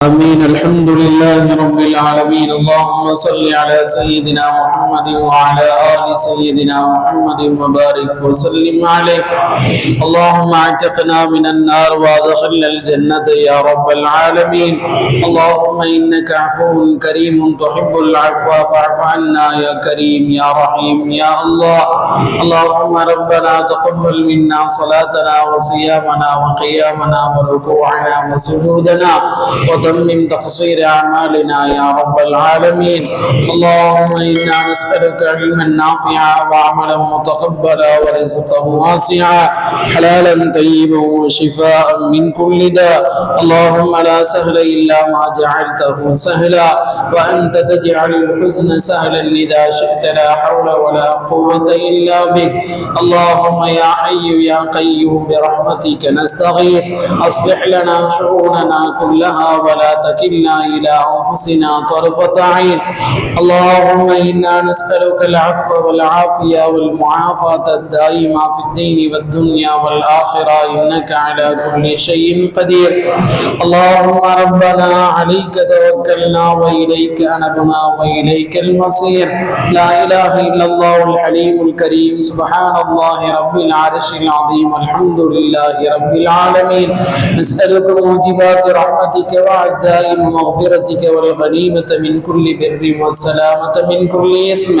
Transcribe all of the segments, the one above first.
آمين. الحمد لله رب العالمين. اللهم صل على سيدنا محمد وعلى آل سيدنا محمد وبارك وسلم عليه. اللهم اعتقنا من النار وادخلنا الجنة يا رب العالمين. اللهم إنك عفو كريم تحب العفو فاعف عنا يا كريم يا رحيم يا الله. اللهم ربنا تقبل منا صلاتنا وصيامنا وقيامنا وركوعنا وسجودنا. وتمم تقصير أعمالنا يا رب العالمين. اللهم إنا نسألك علما نافعا وعملا متقبلا ورزقا واسعا حلالا طيبا وشفاء من كل داء. اللهم لا سهل إلا ما جعلته سهلا وأنت تجعل الحزن سهلا إذا شئت لا حول ولا قوة إلا بك. اللهم يا حي يا قيوم برحمتك نستغيث أصلح لنا شؤوننا كلها ولا تكلنا إلى أنفسنا طرفة عين. اللهم إنا نسألك العفو والعافية والمعافاة الدائمة في الدين والدنيا والآخرة. إنك على كل شيء قدير. اللهم ربنا عليك توكلنا وإليك أنبنا وإليك المصير. لا إله إلا الله الحليم الكريم. سبحان الله رب العرش العظيم. الحمد لله رب العالمين. نسألك موجبات رحمتك وعزائم مغفرتك والغنيمة من كل بر والسلامة من كل إثم.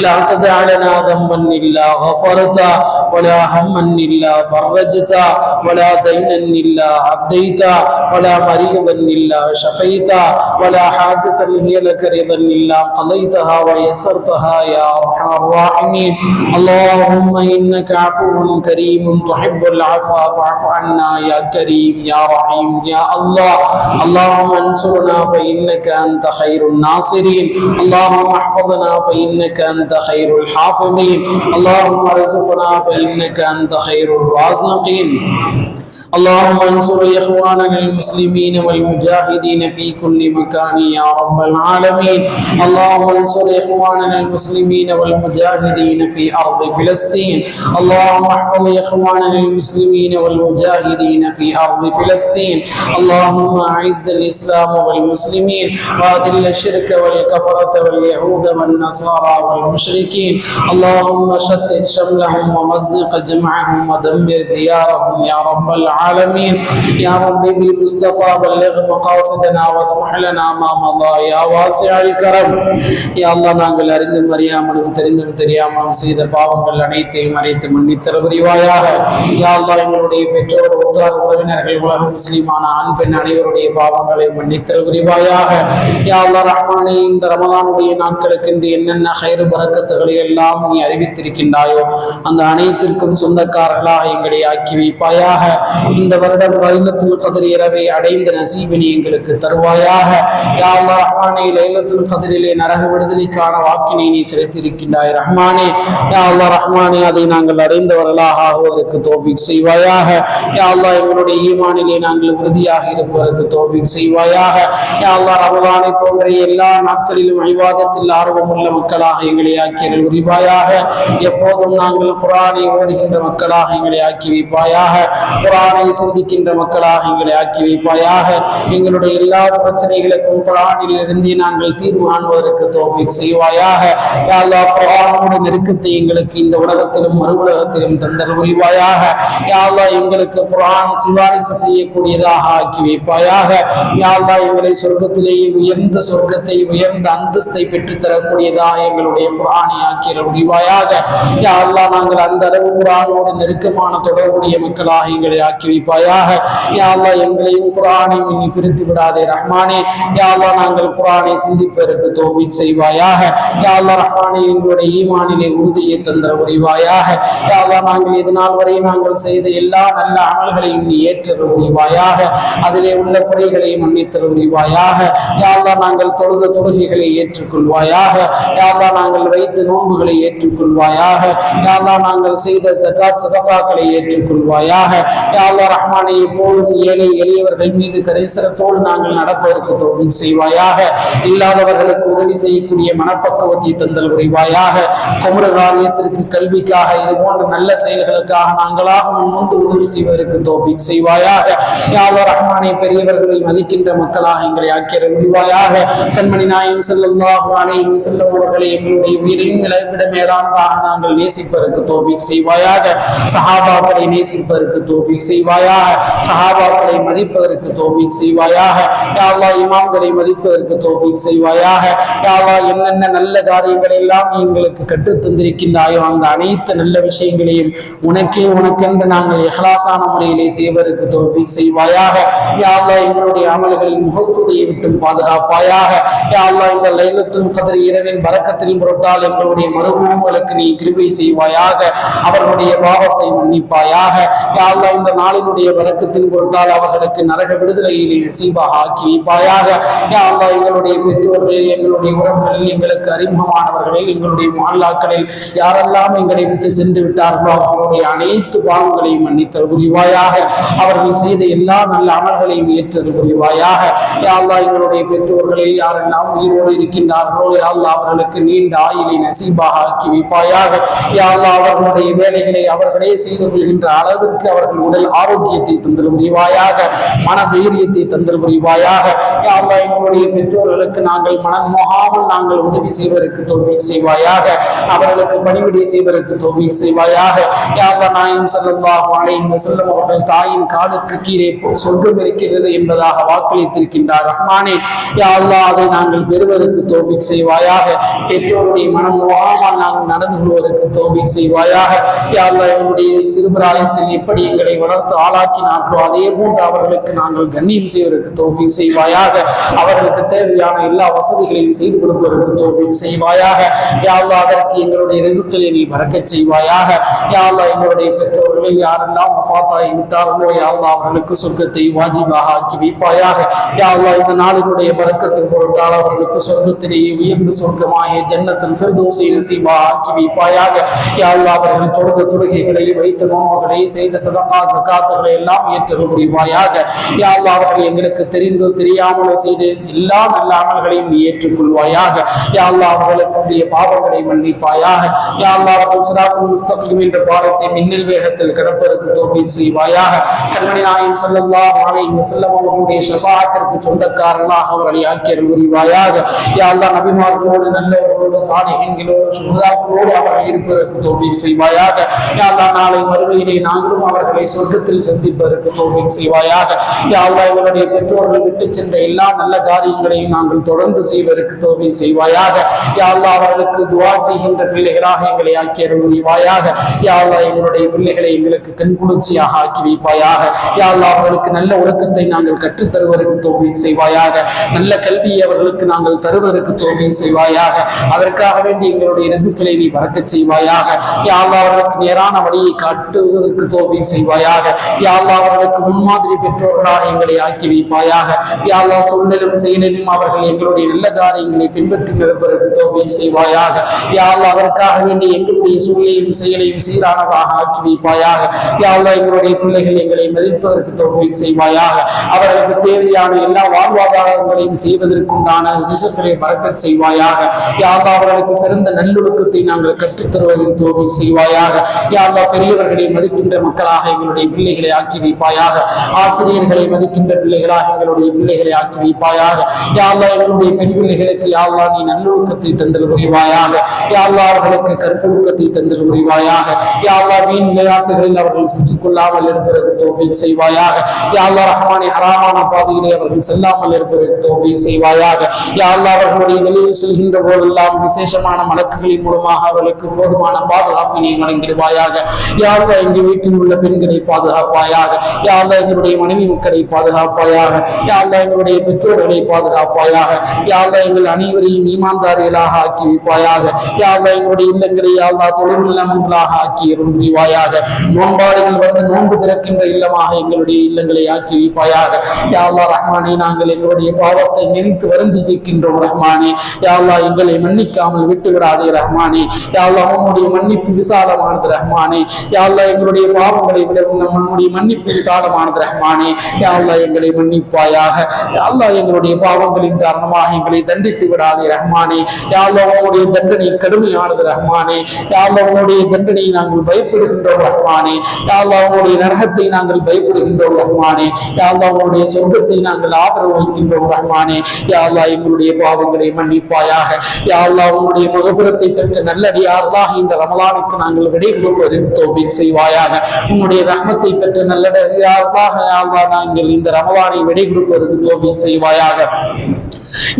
لا تدع لنا ذنبا إلا غفرته ولا هما إلا فرجته ولا دينا إلا عديته ولا مريضا إلا شفيته ولا حاجة هي لك رضا إلا قضيتها ويسرتها يا أرحم الراحمين. اللهم إنك عفو كريم تحب العفو فاعف عنا يا كريم يا رحيم يا الله. اللهم انصرنا فإنك أنت خير الناصرين. اللهم احفظنا فإنك أنت خير الحافظين. اللهم ارزقنا فإنك أنت خير الرازقين. اللهم انصر إخواننا المسلمين والمجاهدين في كل مكان يا رب العالمين. اللهم انصر إخواننا المسلمين والمجاهدين في أرض فلسطين. اللهم احفظ إخواننا المسلمين والمجاهدين في أرض فلسطين. اللهم أعز الإسلام والمسلمين. وأذل الشرك والكفرة واليهود والنصارى والمشركين. اللهم شتت شملهم ومزق جمعهم ودمر ديارهم يا رب العالمين. يا رب بالمصطفى بلغ مقاصدنا واصلح لنا ما مضى يا واسع الكرم يا الله நாங்கள் அறிந்தும் அறியாமலும் தெரிந்தும் தெரியாமலும் செய்த பாவங்கள் அனைத்தையும் அனைத்து மன்னித்தர புரிவாயாக யா அல்லாஹ் எங்களுடைய பெற்றோர் உற்றார் உறவினர்கள் உலக முஸ்லிமான ஆண் பெண் அனைவருடைய பாவங்களை மன்னித்தர புரிவாயாக யா அல்லாஹ் ரஹ்மானே இந்த ரமலானுடைய நாட்களுக்கு இன்று என்னென்ன ஹைரு பரக்கத்துகளை எல்லாம் நீ அறிவித்திருக்கின்றாயோ அந்த அனைத்திற்கும் சொந்தக்காரர்களாக எங்களை ஆக்கி வைப்பாயாக இந்த வருடம் லைலத்துல் கதிர் இரவை அடைந்த நசீபினி எங்களுக்கு தருவாயாக. யா ரஹ்மானே லைலத்துல் கதிரிலே நரக விடுதலைக்கான வாக்கினை நீ செலுத்தியிருக்கின்றாய் ரஹ்மானே. யா ரஹ்மானே அதை நாங்கள் அடைந்தவர்களாக ஆகுவதற்கு தோபிக் செய்வாயாக. யா எங்களுடைய ஈமானிலே நாங்கள் உறுதியாக இருப்பதற்கு தோபிக் செய்வாயாக. யா ரமலானை போன்ற எல்லா நாட்களிலும் ஐவாதத்தில் ஆர்வமுள்ள மக்களாக எங்களை ஆக்கியர்கள் உரிவாயாக எப்போதும் நாங்கள் குரானை ஓதுகின்ற மக்களாக எங்களை ஆக்கி வைப்பாயாக. குரானை சிந்திக்கின்ற மக்களாக எங்களை ஆக்கி வைப்பாயாக. எங்களுடைய எல்லா பிரச்சனைகளுக்கும் குரானிலிருந்தே நாங்கள் தீர்வு காண்பதற்கு தோஃபிக் செய்வாயாக. யாழ்லா குரானோட நெருக்கத்தை எங்களுக்கு இந்த உலகத்திலும் மறு உலகத்திலும் தந்தல் உரிவாயாக யாழ்லா எங்களுக்கு குரான் சிவாரிசு செய்யக்கூடியதாக ஆக்கி வைப்பாயாக. யாழ்லா எங்களை சொர்க்கத்திலேயே உயர்ந்த சொர்க்கத்தை உயர்ந்த அந்தஸ்தை பெற்றுத்தரக்கூடியதாக எங்களுடைய குரானை ஆக்கிய உரிவாயாக யாழ்லா நாங்கள் அந்த அளவு குரானோடு நெருக்கமான தொடர்புடைய மக்களாக எங்களை ஆக்கி வைப்பாயாக யாழ்லா எங்களையும் குரானையும் நீ பிரித்து விடாதே ரஹ்மானே. யாழ்லா நாங்கள் குரானை சிந்திப்பதற்கு தோவி செய்வாயாக. யாழ்லா ரஹ்மானே எங்களுடைய ஈமானிலே உறுதியை தந்திர உரிவாயாக. யாழ்லா நாங்கள் இது நாள் வரை நாங்கள் செய்த எல்லா நல்ல அமல்களையும் நீ ஏற்ற உரிவாயாக. அதிலே உள்ள குறைகளை மன்னித்தல் உரிவாயாக. யாழ்லா நாங்கள் தொழுத தொழுகைகளை ஏற்றுக்கொள்வாயாக. யாழ்லா நாங்கள் வைத்த நோன்புகளை ஏற்றுக்கொள்வாயாக. யாழ்லா நாங்கள் செய்த ஜகாத் சதகாக்களை ஏற்றுக்கொள்வாயாக. யா அல்லாஹ் அல்லா ரஹ்மானே எப்போதும் ஏழை எளியவர்கள் மீது கரிசனத்தோடு நாங்கள் நடப்பதற்கு தோல்வி செய்வாயாக. இல்லாதவர்களுக்கு உதவி செய்யக்கூடிய மனப்பக்குவத்தை தந்தல் புரிவாயாக. குமர காரியத்திற்கு கல்விக்காக இது போன்ற நல்ல செயல்களுக்காக நாங்களாக முன்வந்து உதவி செய்வதற்கு தோல்வி செய்வாயாக. யாவோ ரஹ்மானை பெரியவர்களை மதிக்கின்ற மக்களாக எங்களை ஆக்கிற முடிவாயாக. கண்மணி நாயம் செல்லும் அலைஹி செல்லும் அவர்களை எங்களுடைய உயிரையும் விட மேலானதாக நாங்கள் நேசிப்பதற்கு தோல்வி செய்வாயாக. சஹாபாக்களை நேசிப்பதற்கு தோல்வி செய்வாயாக. சஹாபாக்களை மதிப்பதற்கு தோல்வி செய்வாயாக. யாவா இமாம்களை மதிப்பதற்கு தோல்வி செய்வாயாக. யாவா என்னென்ன நல்ல காரியங்களை எல்லாம் நீ எங்களுக்கு கற்றுத் தந்திருக்கின்றாயோ அந்த அனைத்து நல்ல விஷயங்களையும் உனக்கே உனக்கென்று நாங்கள் எஹ்லாசான முறையிலே செய்வதற்கு தோல்வி செய்வாயாக. யாவா எங்களுடைய அமல்களின் முகஸ்துதியை விட்டும் பாதுகாப்பாயாக. யாவா இந்த லைலத்தும் கதிர் இரவின் பறக்கத்தின் பொருட்டால் எங்களுடைய மருமகங்களுக்கு நீ கிருபை செய்வாயாக. அவர்களுடைய பாவத்தை மன்னிப்பாயாக. யாவா இந்த நாள் நாளினுடைய வரக்கத்தின் பொருட்டால் அவர்களுக்கு நரக விடுதலையிலே நசீபாக ஆக்கி வைப்பாயாக யாவா எங்களுடைய பெற்றோர்களில் எங்களுடைய உறவுகளில் எங்களுக்கு அறிமுகமானவர்களில் எங்களுடைய மாநிலாக்களில் யாரெல்லாம் எங்களை விட்டு சென்று விட்டார்களோ அவர்களுடைய அனைத்து பாவங்களையும் மன்னித்தல் புரிவாயாக. அவர்கள் செய்த எல்லா நல்ல அமல்களையும் ஏற்றது புரிவாயாக. யாழ்லா எங்களுடைய பெற்றோர்களில் யாரெல்லாம் உயிரோடு இருக்கின்றார்களோ யாழ்லா அவர்களுக்கு நீண்ட ஆயிலை நசீபாக ஆக்கி வைப்பாயாக யாழ்லா அவர்களுடைய வேலைகளை அவர்களே செய்து கொள்கின்ற அளவிற்கு அவர்கள் உடல் ஆரோக்கியத்தை தந்தல் புரிவாயாக மன தைரியத்தை தந்தல் புரிவாயாக. யாரா எங்களுடைய பெற்றோர்களுக்கு நாங்கள் மனம் மோகாமல் நாங்கள் உதவி செய்வதற்கு தோல்வி செய்வாயாக. அவர்களுக்கு பணிவிடை செய்வதற்கு தோல்வி செய்வாயாக. யாழ்லா நாயம் செல்லல்லாஹு அலைஹி அவர்கள் தாயின் காலுக்கு கீழே சொர்க்கம் இருக்கிறது என்பதாக வாக்களித்திருக்கின்றார் ரஹ்மானே. யா அதை நாங்கள் பெறுவதற்கு தோல்வி செய்வாயாக. பெற்றோருடைய மனம் நோகாமல் நாங்கள் நடந்து கொள்வதற்கு தோல்வி செய்வாயாக. யா என்னுடைய எங்களுடைய சிறுபிராயத்தில் எப்படி எங்களை வளர்த்து ஆளாக்கினார்களோ அதே போன்று அவர்களுக்கு நாங்கள் கண்ணியம் செய்வதற்கு தோல்வி செய்வாயாக. அவர்களுக்கு தேவையான எல்லா வசதிகளையும் செய்து கொடுப்பதற்கு தோல்வி செய்வாயாக. யா அதற்கு எங்களுடைய ரிசுக்களை நீ மறக்க செய்வாயாக. யா எங்களுடைய பெற்றோர்களை யாரெல்லாம் வஃபாத்தாகி விட்டார்களோ யா அவர்களுக்கு சொர்க்கத்தை வாஜிபாக ஆக்கி வைப்பாயாக. யா இந்த நாளினுடைய பறக்கத்தின் பொருட்டால் அவர்களுக்கு சொர்க்கத்திலேயே உயர்ந்து சொர்க்கமாகிய ஜன்னத்தில் சிறுதோசை நசீபாக ஆக்கி வைப்பாயாக. யா அவர்கள் தொழுத தொழுகைகளை வைத்த நோம்புகளை செய்த சதகா சகாத்துகளை எல்லாம் ஏற்று புரிவாயாக யா அல்லாஹ் அவர்கள் எங்களுக்கு தெரிந்தோ தெரியாமலோ செய்து எல்லா நல்ல அமல்களையும் நீ ஏற்றுக்கொள்வாயாக. யா அல்லாஹ் அவர்களுடைய பாவங்களை மன்னிப்பாயாக. யா அல்லாஹ் அவர்கள் சிராத்துல் முஸ்தகிம் என்ற பாடத்தை மின்னல் வேகத்தில் கிடப்பதற்கு தோல்வி செய்வாயாக. கண்மணி நாயம் செல்லல்லா மாலையும் செல்லம் அவர்களுடைய ஷஃபாஅத்திற்கு சொந்தக்காரனாக அவர்களை ஆக்கியல் புரிவாயாக யா அல்லாஹ் நபிமார்களோடு நல்லவர்களோடு சாலிஹீன்களோடு சுகதாக்களோடு அவர்கள் இருப்பதற்கு தோல்வி செய்வாயாக. யா நாளை மறுமையிலே நாங்களும் அவர்களை சொர்க்கத்தில் சந்திப்பதற்கு தோல்வி செய்வாயாக. யா இவருடைய எங்களுடைய பெற்றோர்கள் விட்டு சென்ற எல்லா நல்ல காரியங்களையும் நாங்கள் தொடர்ந்து செய்வதற்கு தோல்வி செய்வாயாக. யா அவர்களுக்கு துவா செய்கின்ற பிள்ளைகளாக எங்களை ஆக்கியல் புரிவாயாக. யா எங்களுடைய பிள்ளைகளை எங்களுக்கு கண்குளிர்ச்சியாக ஆக்கி வைப்பாயாக. யா அவர்களுக்கு நல்ல ஒழுக்கத்தை நாங்கள் கற்றுத் தருவதற்கு தோல்வி செய்வாயாக. நல்ல கல்வியை அவர்களுக்கு நாங்கள் தருவதற்கு தோல்வி செய்வாயாக. அதற்காக வேண்டி எங்களுடைய ரிசுக்களை நீ பறக்கச் செய்வாயாக. யா அவர்களுக்கு நேரான வழியை காட்டுவதற்கு தோல்வி செய்வாயாக. யா அவர்களுக்கு முன்மாதிரி பெற்றோர்களாக எங்களை ஆக்கி வைப்பாயாக. யா அல்லாஹ் செயலிலும் அவர்கள் எங்களுடைய நல்ல காரியங்களை பின்பற்றி நிரப்பதற்கு தோல்வி செய்வாயாக. யா அதற்காக வேண்டி எங்களுடைய சூழ்நிலையும் செயலையும் சீரானதாக ஆக்கி வைப்பாயாக. யா எங்களுடைய பிள்ளைகள் எங்களை மதிப்பதற்கு தோல்வி செய்வாயாக. அவர்களுக்கு தேவையான எல்லா வாழ்வாதாரங்களையும் செய்வதற்குண்டான ரிசக்களை பறக்கச் செய்வாயாக. யா அல்லாஹ் அவர்களுக்கு சிறந்த நல்லொழுக்கத்தை நாங்கள் கற்றுத்தருவதின் தோல்வி செய்வாயாக. யா அல்லாஹ் பெரியவர்களை மதிக்கின்ற மக்களாக எங்களுடைய பிள்ளைகளை ஆக்கி வைப்பாயாக. ஆசிரியர்களை மதிக்கின்ற பிள்ளைகளாக எங்களுடைய பிள்ளைகளை ஆக்கி வைப்பாயாக. யாழ்லா எங்களுடைய பெண் பிள்ளைகளுக்கு யாழ்லா நீ நல்லொழுக்கத்தை தந்தல் புரிவாயாக. யாழ்லா அவர்களுக்கு கற்பொழுக்கத்தை தந்தல் புரிவாயாக. யாழ்லா அல்லாஹ் வீண் விளையாட்டுகளில் அவர்கள் சிக்கிக்கொள்ளாமல் இருப்பதற்கு தோல்வி செய்வாயாக. யாழ்லா அல்லாஹ் ஹராமான பாதையிலே அவர்கள் செல்லாமல் இருப்பதற்கு தோல்வி செய்வாயாக. யாழ்லா அவர்களுடைய வெளியில் செல்கின்ற போதெல்லாம் விசேஷமான மலக்குகளின் மூலமாக அவர்களுக்கு போதுமான பாதுகாப்பினை வழங்கிடுவாயாக. யா எங்கள் வீட்டில் உள்ள பெண்களை பாதுகாப்பாயாக? யா எங்களுடைய மனைவி மக்களை பாதுகாப்பாயாக? யா எங்களுடைய பெற்றோர்களை பாதுகாப்பாயாக? யா எங்கள் அனைவரையும் ஈமான்தாரிகளாக ஆக்கி வைப்பாயாக? யா எங்களுடைய இல்லங்களை யா தொழில் தொழில்நலங்களாக ஆக்கி அருள் நோன்பாடுகள் வந்து நோன்பு திறக்கின்ற இல்லமாக எங்களுடைய இல்லங்களை ஆக்கி வைப்பாயாக. யாழ்லா ரஹ்மானே நாங்கள் எங்களுடைய பாவத்தை நினைத்து வருந்தி இருக்கின்றோம் ரஹ்மானே யாழ்லா எங்களை மன்னி மன்னிக்காமல் விட்டு விடாதே ரஹ்மானே யாழ்லா உன்னுடைய மன்னிப்பு விசாலமானது ரஹ்மானே யாழ்லா எங்களுடைய பாவங்களை விட நம்முடைய மன்னிப்பு விசாலமானது ரஹ்மானே யாழ்லா எங்களை மன்னிப்பாயாக யாழ்லா எங்களுடைய பாவங்களின் காரணமாக எங்களை தண்டித்து விடாதே ரஹ்மானே யாழ்லா உன்னுடைய தண்டனை கடுமையானது ரஹ்மானே யாழ்லா உன்னுடைய தண்டனையை நாங்கள் பயப்படுகின்றோம் ரஹ்மானே யாழ்லா உன்னுடைய நரகத்தை நாங்கள் பயப்படுகின்றோம் ரஹ்மானே யாழ்லா உன்னுடைய சொர்க்கத்தை நாங்கள் ஆதரவு வைக்கின்றோம் ரஹ்மானே யாழ்லா எங்களுடைய பாவங்களை மன்னிப்பாயாக யாழ்லா உன்னுடைய முகபுரத்தை பெற்ற நல்லடியார்களாக இந்த ரமலானுக்கு நாங்கள் விடை கொடுப்பதற்கு தோல்வி செய்வாயாக. உன்னுடைய ரஹ்மத்தை பெற்ற நல்லடியார்களாக யாழ்லா நாங்கள் இந்த ரமலானை விடை கொடுப்பதற்கு தோல்வி செய்வாயாக.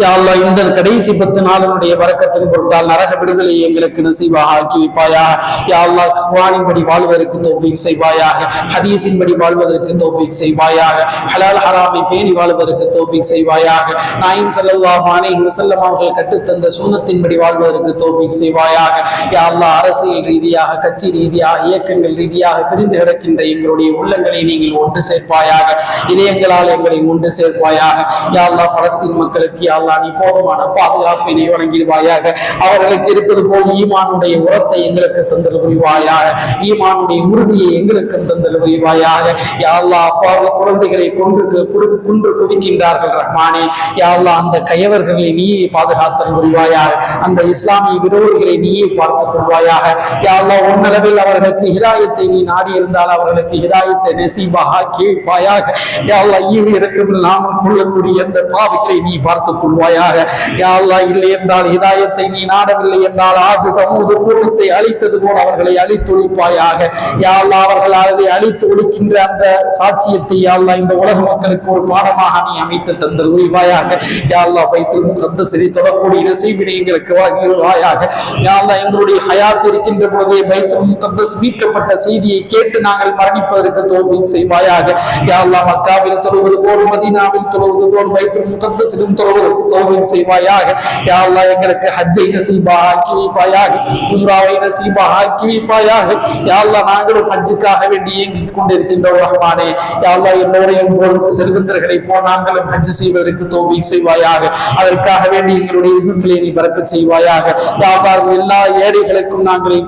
யாழ்லா இந்த கடைசி பத்து நாளினுடைய வரக்கத்தின் பொருட்டால் நரக விடுதலை எங்களுக்கு நசீவாக ஆக்கி வைப்பாயா? யாழ்லா குவானின் படி வாழ்வதற்கு தௌஃபீக் செய்வாயாக ஹதீஸின்படி வாழ்வதற்கு தௌஃபீக் செய்வாயாக ஹலால் ஹராமை பேணி வாழ்வதற்கு தௌஃபீக் செய்வாயாக நாயின் ஸல்லல்லாஹு அலைஹி வஸல்லம் அவர்கள் கட்டுத்தந்த கற்றுத்தந்த சுன்னத்தின்படி வாழ்வதற்கு தௌஃபீக் செய்வாயாக. யாழ்லா அரசியல் ரீதியாக கட்சி ரீதியாக இயக்கங்கள் ரீதியாக பிரிந்து கிடக்கின்ற எங்களுடைய உள்ளங்களை நீங்கள் ஒன்று சேர்ப்பாயாக இதயங்களால் எங்களை ஒன்று சேர்ப்பாயாக. யாழ்லா பலஸ்தீன் மக்கள் மக்களுக்கு அல்லா நீ போதுமான பாதுகாப்பினை வழங்கிடுவாயாக. அவர்களுக்கு இருப்பது போல் ஈமானுடைய உரத்தை எங்களுக்கு தந்தல் புரிவாயாக. ஈமானுடைய உறுதியை எங்களுக்கு தந்தல் புரிவாயாக. யாழ்லா அப்பாவி குழந்தைகளை கொன்று குன்று குவிக்கின்றார்கள் ரஹ்மானே. யாழ்லா அந்த கயவர்களை நீயே பாதுகாத்தல் புரிவாயாக. அந்த இஸ்லாமிய விரோதிகளை நீயே பார்த்துக் கொள்வாயாக. யாழ்லா உன்னளவில் அவர்களுக்கு ஹிதாயத்தை நீ நாடி இருந்தால் அவர்களுக்கு ஹிதாயத்தை நசீபாக கேட்பாயாக யாழ்லா ஈவு இருக்கும் நாமல் கொள்ளக்கூடிய அந்த பாவிகளை நீ பார்த்துக் கொள்வாயாக யாழ்லா இல்லை என்றால் இதாயத்தை நீ நாடவில்லை என்றால் ஆது தமது கூட்டத்தை அழித்தது போல் அவர்களை அழித்தொழிப்பாயாக. யாழ்லா அவர்கள் அதை அழித்து ஒழிக்கின்ற அந்த சாட்சியத்தை யாழ்லா இந்த உலக மக்களுக்கு ஒரு பாடமாக நீ அமைத்து தந்தல் உரிவாயாக யாழ்லா வைத்தில் சந்த சிறி தொடக்கூடிய நசீபினை எங்களுக்கு வழங்கிடுவாயாக யாழ்லா எங்களுடைய ஹயாத் இருக்கின்ற பொழுதே பைத்துல் முகத்தஸ் மீட்கப்பட்ட செய்தியை கேட்டு நாங்கள் மரணிப்பதற்கு தோல்வி செய்வாயாக. யாழ்லா மக்காவில் தொழுவது போல் மதீனாவில் தொழுவது போல் பைத்துல் முகத்தஸிலும் தொழுவதற்கு தோல்வி செய்வாயாக. யாழ்லா எங்களுக்கு ஹஜ்ஜை நசீபா ஆக்கி வைப்பாயாக. உம்ராவை நசீபா ஆக்கி வைப்பாயாக. யாழ்லா நாங்களும் ஹஜ்ஜுக்காக வேண்டி இயங்கிக் கொண்டிருக்கின்ற ரஹ்மானே. யாழ்லா எல்லோரையும் போல் செல்வந்தர்களை போ நாங்களும் ஹஜ் செய்வதற்கு தோல்வி செய்வாயாக. அதற்காக வேண்டி எங்களுடைய இசத்திலே நீ பறக்க செய்வாயாக. யாழ்லா எல்லா ஏழைகளுக்கும் நாங்கள்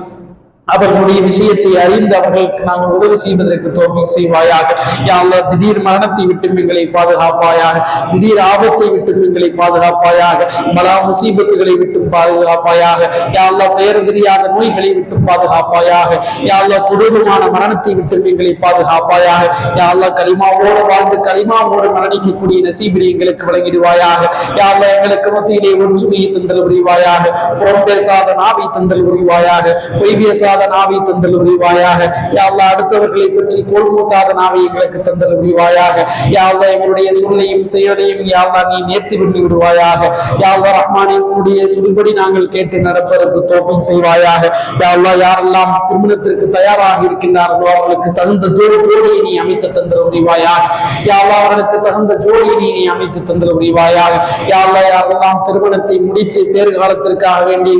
அவர்களுடைய விஷயத்தை அறிந்து அவர்களுக்கு நாங்கள் உதவி செய்வதற்கு தோல்வி செய்வாயாக. யா திடீர் மரணத்தை விட்டு எங்களை பாதுகாப்பாயாக. திடீர் ஆபத்தை விட்டு எங்களை பாதுகாப்பாயாக. பலா முசீபத்துகளை விட்டு பாதுகாப்பாயாக. யா பெயர் தெரியாத நோய்களை விட்டு பாதுகாப்பாயாக. யா கொடூரமான மரணத்தை விட்டு எங்களை பாதுகாப்பாயாக. யா அல்லாஹ் கலிமாவோடு வாழ்ந்து கலிமாவோடு மரணிக்கக்கூடிய நசீபினை எங்களுக்கு வழங்கிடுவாயாக. யா எங்களுக்கு மத்தியிலே ஒற்றுமையை தந்தல் புரிவாயாக. புறம் பேசாத நாவை தந்தல் புரிவாயாக. பொய் பேசாத நாவை தந்தல் உரிவாயாக யாவ்லா அடுத்தவர்களை பற்றி கோல் மூட்டாத நாவை எங்களுக்கு தந்தல் உரிவாயாக யாவ்லா எங்களுடைய சொல்லையும் செயலையும் யாவ்லா நீ நேர்த்தி பண்ணி விடுவாயாக. யாவ்லா அல்லாஹ் உன்னுடைய சொல்படி நாங்கள் கேட்டு நடப்பதற்கு தோப்பம் செய்வாயாக. யாவ்லா யாரெல்லாம் திருமணத்திற்கு தயாராக இருக்கின்றார்களோ அவர்களுக்கு தகுந்த ஜோடி ஜோடியை நீ அமைத்து தந்தல் உரிவாயாக யாவ்லா அவர்களுக்கு தகுந்த ஜோடியை நீ நீ அமைத்து தந்தல் உரிவாயாக யாவ்லா யாரெல்லாம் திருமணத்தை முடித்து பேறு காலத்திற்காக வேண்டி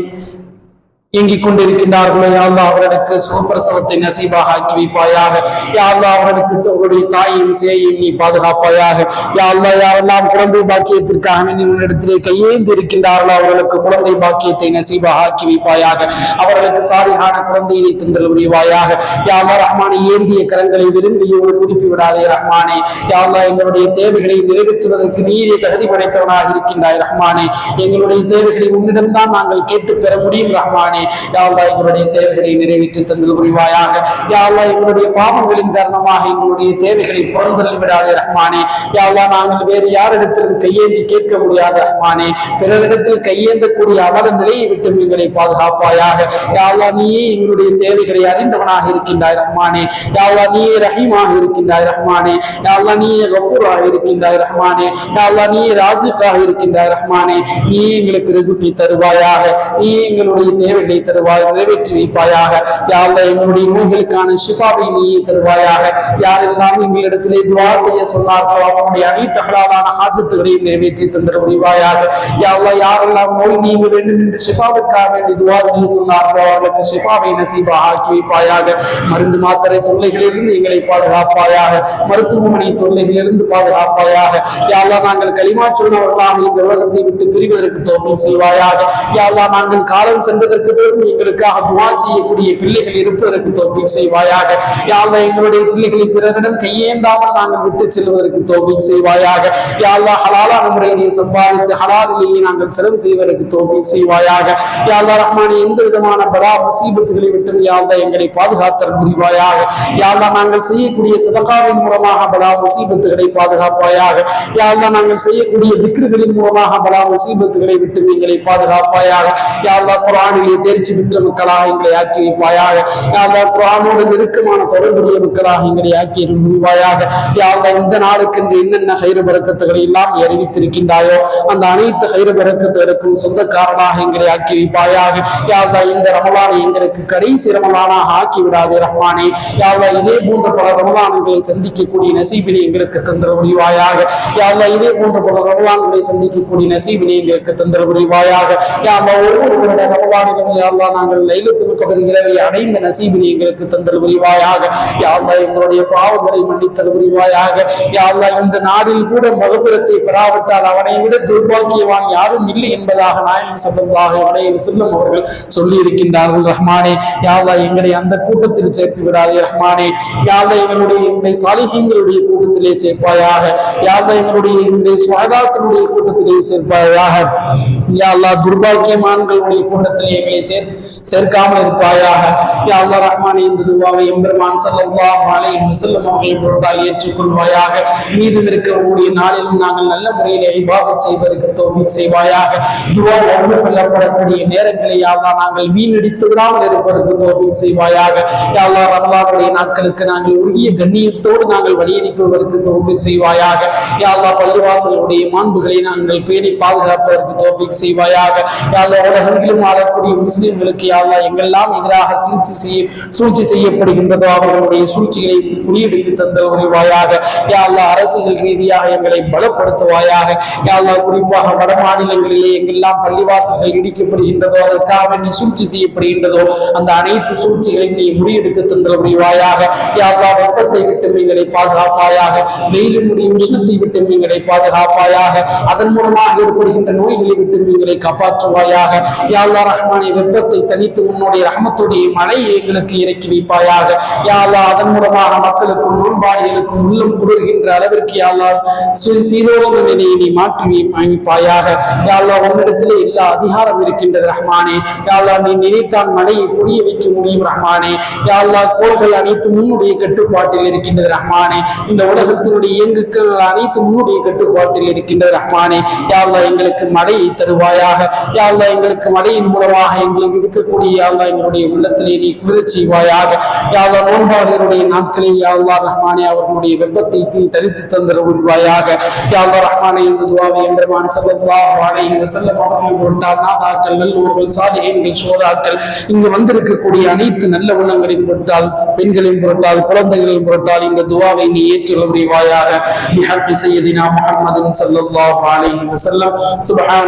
இயங்கிக் கொண்டிருக்கின்றார்களோ யாழ்லா அவர்களுக்கு சுகப்பிரசவத்தை நசீபாக ஆக்கி வைப்பாயாக. யாழ்லா அவர்களுக்கு உங்களுடைய தாயையும் சேயும் நீ பாதுகாப்பாயாக. யாழ்லா யாரெல்லாம் குழந்தை பாக்கியத்திற்காக நீ உன்னிடத்திலே கையேந்து இருக்கின்றார்களோ அவர்களுக்கு குழந்தை பாக்கியத்தை நசீபாக ஆக்கி வைப்பாயாக. அவர்களுக்கு சாரிகான குழந்தையை தந்தல் புரிவாயாக யாழ்லா ரஹ்மானை ஏந்திய கரங்களை விரும்பியோடு திருப்பி விடாதே ரஹ்மானே. யாழ்லா எங்களுடைய தேவைகளை நிறைவேற்றுவதற்கு நீரே தகுதி படைத்தவனாக இருக்கின்றாய் ரஹ்மானே. எங்களுடைய தேவைகளை உன்னிடம்தான் நாங்கள் கேட்டு பெற முடியும் ரஹ்மானே. யாழ்லா எங்களுடைய தேவைகளை நிறைவேற்றி தந்தல் புரிவாயாக. யாழ்லா எங்களுடைய பாவங்களின் காரணமாக எங்களுடைய தேவைகளை புறந்தள்ளி விடாதே ரஹ்மானே. யாழ்லா நாங்கள் வேறு யாரிடத்திலும் கையேந்தி கேட்க முடியாத ரஹ்மானே. பிறரிடத்தில் கையேந்தக்கூடிய அவல நிலையை விட்டு எங்களை பாதுகாப்பாயாக. யாழ்லா நீயே எங்களுடைய தேவைகளை அறிந்தவனாக இருக்கின்றாய் ரஹ்மானே. யாழ்லா நீயே ரஹீமாக இருக்கின்றாய் ரஹ்மானே. யாழ்லா நீயே கஃபூராக இருக்கின்றாய் ரஹ்மானே. யாழ்லா நீயே ராசிக்காக இருக்கின்றாய் ரஹ்மானே. நீ எங்களுக்கு ரிசுக்கை தருவாயாக. நீ எங்களுடைய தேவைகளை தேவைகளை தருவாய் நிறைவேற்றி வைப்பாயாக. யாழ்லா எங்களுடைய நோய்களுக்கான ஷிஃபாவை நீயே தருவாயாக. யாரெல்லாம் எங்களிடத்திலே துவா செய்ய சொன்னார்களோ அவனுடைய அனைத்து அகலாலான ஹாஜத்துகளையும் நிறைவேற்றி தந்திர முடிவாயாக. யாழ்லா யாரெல்லாம் நோய் நீங்க வேண்டும் என்று ஷிஃபாவுக்காக வேண்டி துவா செய்ய சொன்னார்களோ அவர்களுக்கு ஷிஃபாவை நசீபா ஆக்கி வைப்பாயாக. மருந்து மாத்திரை தொல்லைகளிலிருந்து எங்களை பாதுகாப்பாயாக. மருத்துவமனை தொல்லைகளிலிருந்து பாதுகாப்பாயாக. யாழ்லா நாங்கள் களிமா சொன்னவர்களாக இந்த உலகத்தை விட்டு பிரிவதற்கு தோல்வி செய்வாயாக. யாழ்லா நாங்கள் காலம் சென்றதற்கு எப்பொழுதும் எங்களுக்காக துவா செய்யக்கூடிய பிள்ளைகள் இருப்பதற்கு தோல்வி செய்வாயாக. யாழ்லா எங்களுடைய பிள்ளைகளை பிறரிடம் கையேந்தாமல் நாங்கள் விட்டு செல்வதற்கு தோல்வி செய்வாயாக. யாழ்லா ஹலாலான முறையிலே சம்பாதித்து ஹலாலிலேயே நாங்கள் செலவு செய்வதற்கு தோல்வி செய்வாயாக. யாழ்லா ரஹ்மானி எந்த விதமான பலா முசீபத்துகளை விட்டும் யாழ்லா எங்களை பாதுகாத்தல் புரிவாயாக. யாழ்லா நாங்கள் செய்யக்கூடிய சதகாவின் மூலமாக பலா முசீபத்துகளை பாதுகாப்பாயாக. யாழ்லா நாங்கள் செய்யக்கூடிய திக்ருகளின் மூலமாக பலா முசீபத்துகளை விட்டு எங்களை பாதுகாப்பாயாக. யாழ்லா குரானிலே தேர்ச்சி பெற்ற மக்களாக எங்களை ஆக்கி வைப்பாயாக. யாழ்லா குரானோடு நெருக்கமான தொடர்புடைய மக்களாக எங்களை ஆக்கி முடிவாயாக யாழ்லா இந்த நாளுக்கென்று என்னென்ன சைர பறக்கத்துகளை எல்லாம் அறிவித்திருக்கின்றாயோ அந்த அனைத்து சைர பறக்கத்துகளுக்கும் சொந்தக்காரனாக எங்களை ஆக்கி வைப்பாயாக. யாழ்லா இந்த ரமலானை எங்களுக்கு கடைசி ரமலானாக ஆக்கி விடாதே ரஹ்மானே. யாழ்லா இதே போன்ற பல ரமலான்களை சந்திக்கக்கூடிய நசீபினை எங்களுக்கு தந்திர முடிவாயாக யாழ்லா இதே போன்ற பல ரமலான்களை சந்திக்கக்கூடிய நசீபினை எங்களுக்கு தந்திர முடிவாயாக யாழ்லா ஒவ்வொருவருடைய ரமலானிலும் யாழ்லா நாங்கள் லைலத்துல் கதர் இரவை அடைந்த நசீபினை எங்களுக்கு தந்தல் புரிவாயாக. யாழ்லா எங்களுடைய பாவங்களை மன்னித்தல் புரிவாயாக. யாழ்லா இந்த நாடில் கூட மகபுரத்தை பெறாவிட்டால் அவனை விட துர்பாக்கியவான் யாரும் இல்லை என்பதாக நாயன் சம்பந்தமாக அவனை செல்லும் அவர்கள் சொல்லி இருக்கின்றார்கள் ரஹ்மானே யாழ்லா எங்களை அந்த கூட்டத்தில் சேர்த்து விடாதே ரஹ்மானே. யாழ்லா எங்களுடைய எங்களை சாலிஹீங்களுடைய கூட்டத்திலே சேர்ப்பாயாக. யாழ்லா எங்களுடைய எங்களுடைய சுவாதாக்களுடைய கூட்டத்திலே சேர்ப்பாயாக. அல்லா துர்பாக்கியமான்களுடைய கூட்டத்தில் எங்களை சேர் சேர்க்காமல் இருப்பாயாக. யா அல்லா ரஹ்மான் இந்த துவாவை எம்பெருமான் ஸல்லல்லாஹு மாலை செல்லும் அவர்களை பொருட்டால் ஏற்றுக்கொள்வாயாக. மீதும் இருக்கக்கூடிய நாளிலும் நாங்கள் நல்ல முறையில் இபாதத் செய்வதற்கு தோல்வி செய்வாயாக. துவா ஒன்று கொள்ளப்படக்கூடிய நேரங்களை யாவா நாங்கள் வீணடித்து விடாமல் இருப்பதற்கு தோல்வி செய்வாயாக. யாழ்லா ரமலானுடைய நாட்களுக்கு நாங்கள் உரிய கண்ணியத்தோடு நாங்கள் வழியனுப்புவதற்கு தோல்வி செய்வாயாக. யாழ்லா பள்ளிவாசலுடைய மாண்புகளை நாங்கள் பேணி பாதுகாப்பதற்கு தோல்வி செய்வாயாக. யாழ்லா உலகெங்கிலும் ஆளக்கூடிய முஸ்லிம்களுக்கு யாழ்லா எங்கெல்லாம் எதிராக சூழ்ச்சி செய்ய சூழ்ச்சி செய்யப்படுகின்றதோ அவர்களுடைய சூழ்ச்சிகளை குறியெடுத்து தந்த உரிவாயாக யாழ்லா அரசியல் ரீதியாக எங்களை பலப்படுத்துவாயாக. யாழ்லா குறிப்பாக வட மாநிலங்களிலே எங்கெல்லாம் பள்ளிவாசல்கள் இடிக்கப்படுகின்றதோ அதற்காக நீ சூழ்ச்சி செய்யப்படுகின்றதோ அந்த அனைத்து சூழ்ச்சிகளையும் நீ முறியெடுத்து தந்த உரிவாயாக யாழ்லா வெப்பத்தை விட்டு எங்களை பாதுகாப்பாயாக. வெயிலினுடைய உஷ்ணத்தை விட்டு எங்களை பாதுகாப்பாயாக. அதன் மூலமாக ஏற்படுகின்ற நோய்களை விட்டு எங்களை காப்பாற்றுவாயாக. யாழ்லா ரஹ்மானே வெப்பத்தை தனித்து உன்னுடைய ரஹமத்துடைய மழையை எங்களுக்கு இறக்கி வைப்பாயாக. யாழ்லா அதன் மூலமாக மக்களுக்கும் நோன்பாடிகளுக்கும் உள்ளம் குளிர்கின்ற அளவிற்கு யாழ்லா சு- நிலையை நீ மாற்றி அமைப்பாயாக. யாழ்லா உன்னிடத்திலே எல்லா அதிகாரம் இருக்கின்றது ரஹ்மானே. யாழ்லா நீ நினைத்தான் மழையை புரிய வைக்க முடியும் ரஹ்மானே. யாழ்லா கோள்கள் அனைத்து உன்னுடைய கட்டுப்பாட்டில் இருக்கின்றது ரஹ்மானே. இந்த உலகத்தினுடைய இயங்குக்கள் அனைத்து உன்னுடைய கட்டுப்பாட்டில் இருக்கின்றது ரஹ்மானே. யாழ்லா எங்களுக்கு மழையை தரும் தருவாயாக. யாழ்லா எங்களுக்கு மழையின் மூலமாக எங்களுக்கு இருக்கக்கூடிய யாழ்லா எங்களுடைய உள்ளத்திலே நீ குளிர செய்வாயாக. யாழ்லா நோன்பாளர்களுடைய நாட்களில் யாழ்லா ரஹ்மானே அவர்களுடைய வெப்பத்தை தீ தரித்து தந்திர உருவாயாக. யாழ்லா ரஹ்மானே இந்த துவாவை என்றமான் ஸல்லல்லாஹு அலைஹி வஸல்லம் அவர்கள் கொண்டார் நாதாக்கள் நல்லூர்கள் சாதிகங்கள் சோதாக்கள் இங்கு வந்திருக்கக்கூடிய அனைத்து நல்ல உள்ளங்களின் பொருட்டால் பெண்களின் பொருட்டால் குழந்தைகளின் பொருட்டால் இந்த துவாவை நீ ஏற்றுள்ள முடிவாயாக புரிவாயாக பிஹக்கி சையதினா முஹம்மதின் ஸல்லல்லாஹு அலைஹி வஸல்லம். சுப்ஹான